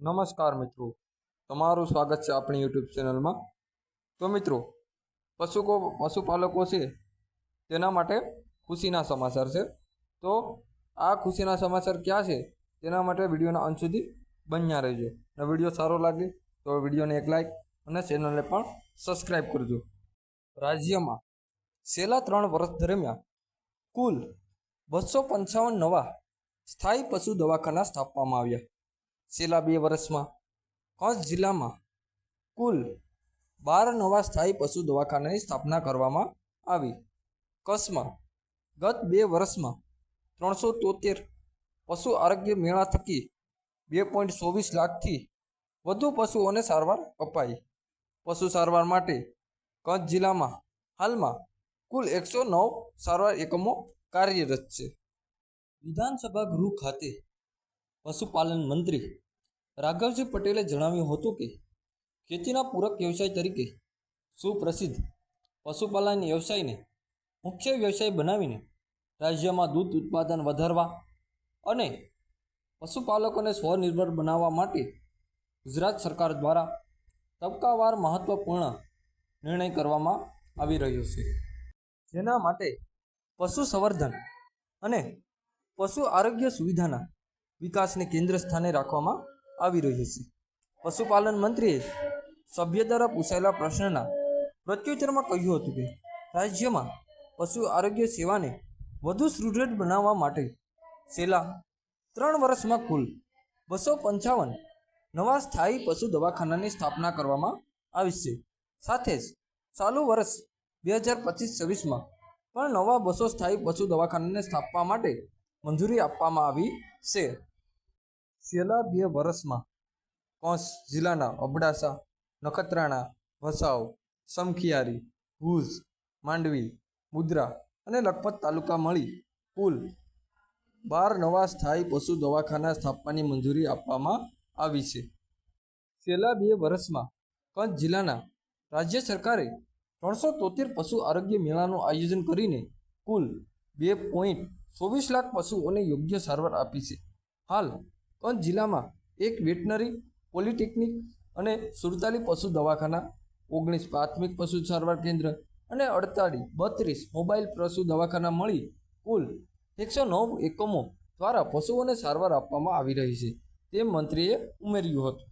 નમસ્કાર મિત્રો. તમારું સ્વાગત છે આપણી યુટ્યુબ ચેનલમાં. તો મિત્રો, પશુકો, પશુપાલકો છે, તેના માટે ખુશીના સમાચાર છે. તો આ ખુશીના સમાચાર ક્યાં છે? તેના માટે વિડીયોના અંત સુધી બન્યા રહેજો. અને વીડિયો સારો લાગે તો વિડીયોને એક લાઈક અને ચેનલને પણ સબસ્ક્રાઈબ કરજો. રાજ્યમાં છેલ્લા ત્રણ વર્ષ દરમિયાન કુલ બસો પંચાવન નવા સ્થાયી પશુ દવાખાના સ્થાપવામાં આવ્યા. છેલ્લા બે વર્ષમાં? કચ્છ જિલ્લામાં કુલ બાર નવા સ્થાયી પશુ દવાખાનાની સ્થાપના કરવામાં આવી. કચ્છમાં ગત બે વર્ષમાં ત્રણસો તોતેર પશુ આરોગ્ય મેળા થકી બે પોઈન્ટ ચોવીસ લાખથી વધુ પશુઓને સારવાર અપાઈ. પશુ સારવાર માટે કચ્છ જિલ્લામાં હાલમાં કુલ એકસો નવ સારવાર એકમો કાર્યરત છે. વિધાનસભા ગૃહ ખાતે પશુપાલન મંત્રી રાઘવજી પટેલે જણાવ્યું હતું કે, ખેતીના પૂરક વ્યવસાય તરીકે સુપ્રસિદ્ધ પશુપાલન વ્યવસાયને મુખ્ય વ્યવસાય બનાવીને રાજ્યમાં દૂધ ઉત્પાદન વધારવા અને પશુપાલકોને સ્વનિર્ભર બનાવવા માટે ગુજરાત સરકાર દ્વારા તબક્કાવાર મહત્વપૂર્ણ નિર્ણય કરવામાં આવી રહ્યો છે. જેના માટે પશુ સંવર્ધન અને પશુ આરોગ્ય સુવિધાના વિકાસને કેન્દ્ર સ્થાને રાખવામાં આવી રહ્યું છે. પશુપાલન મંત્રીએ સભ્ય દ્વારા પૂછાયેલા પ્રશ્નના પ્રત્યુત્તરમાં કહ્યું હતું કે, રાજ્યમાં પશુ આરોગ્ય સેવાને વધુ સુદૃઢ બનાવવા માટે છેલ્લા ત્રણ વર્ષમાં કુલ બસો પંચાવન નવા સ્થાયી પશુ દવાખાનાની સ્થાપના કરવામાં આવી છે. સાથે જ ચાલુ વર્ષ બે હજાર પચીસ છવ્વીસમાં પણ નવા બસો સ્થાયી પશુ દવાખાનાને સ્થાપવા માટે મંજૂરી આપવામાં આવી છે. છેલ્લા બે વર્ષમાં કચ્છ જિલ્લાના અબડાસા, નખત્રાણા, વસાવ, સમખિયારી, ભુજ, માંડવી, મુદ્રા અને લખપત તાલુકા મળી કુલ બાર નવા સ્થાયી પશુ દવાખાના સ્થાપવાની મંજૂરી આપવામાં આવી છે. છેલ્લા બે વર્ષમાં કચ્છ જિલ્લાના રાજ્ય સરકારે ત્રણસો તોતેર પશુ આરોગ્ય મેળાનું આયોજન કરીને કુલ બે પોઈન્ટ ચોવીસ લાખ પશુઓને યોગ્ય સારવાર આપી છે. હાલ કચ્છ જિલ્લામાં એક વેટનરી, પોલિટેકનિક અને સુડતાલીસ પશુ દવાખાના, ઓગણીસ પ્રાથમિક પશુ સારવાર કેન્દ્ર અને અડતાલીસ બત્રીસ મોબાઈલ પશુ દવાખાના મળી કુલ એકસો નવ એકમો દ્વારા પશુઓને સારવાર આપવામાં આવી રહી છે, તેમ મંત્રીએ ઉમેર્યું હતું.